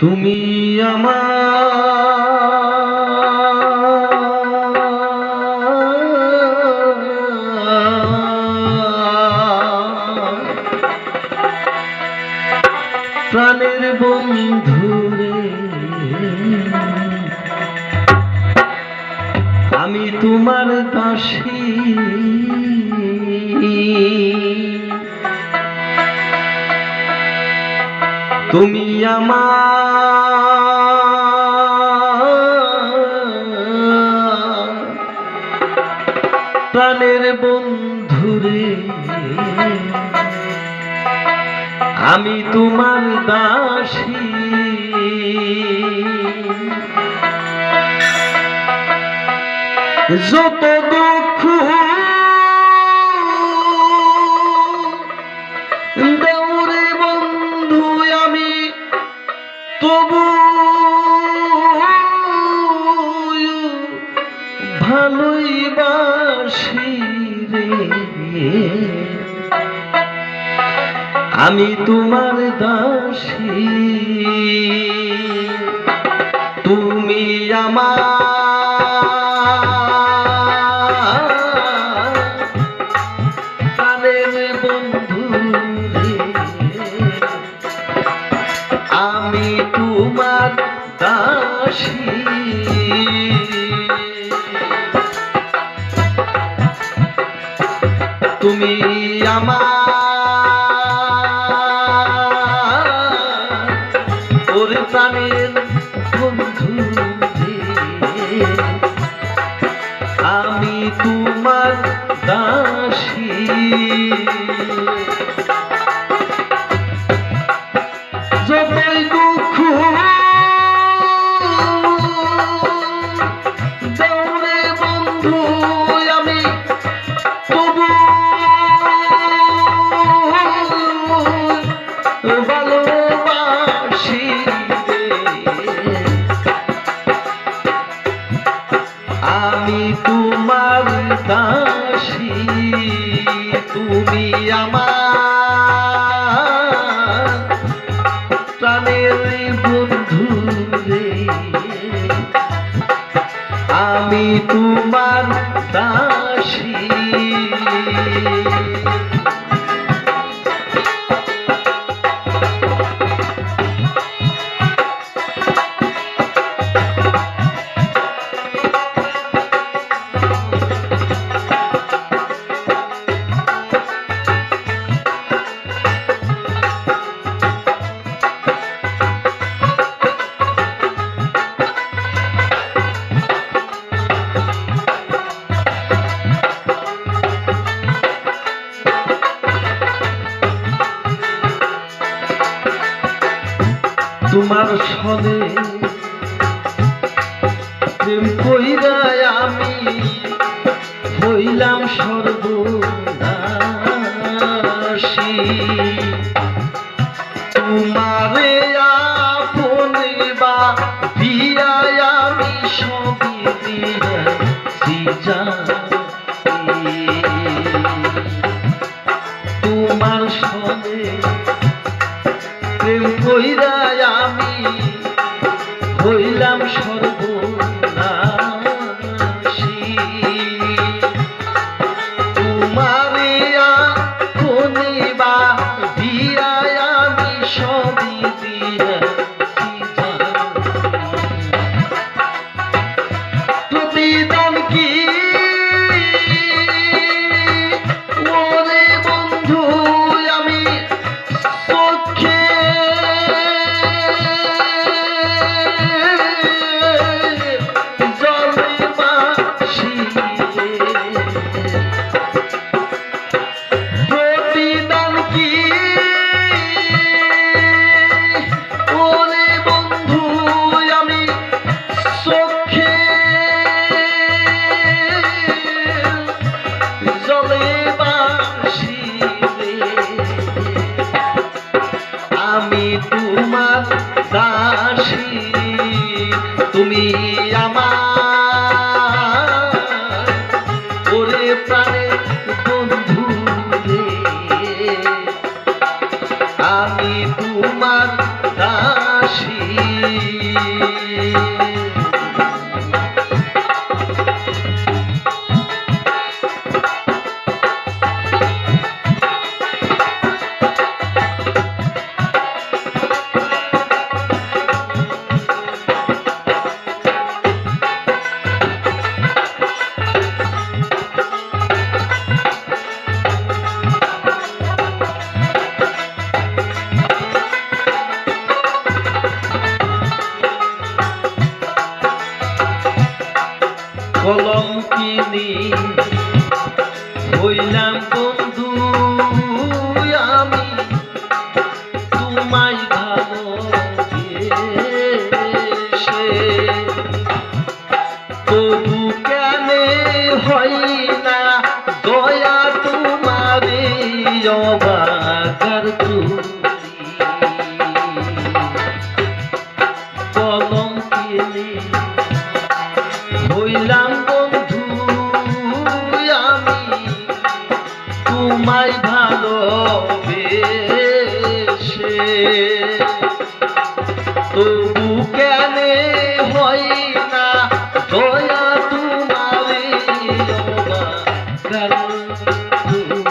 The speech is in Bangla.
তুমি আমার প্রাণের বন্ধুরে আমি তোমার দাসী। তুমি আমার প্রাণের বন্ধুরে। আমি তোমার দাসী। যত তবু ভালোই বাসি রে আমি তোমার দাসী। তুমি আমার দাসী দাসী তোমার সনে প্রেম কইরায় আমি হইলাম সর্বনাশী। তোমারে বা আমি তোমার সনে প্রেম হইরা আমি হইলাম সর্বনাশী তুমি আমার কলম কিনি বন্ধু আমি তোমায় ভালো তবু কেন হয় না দয়া তোমারে তুমি।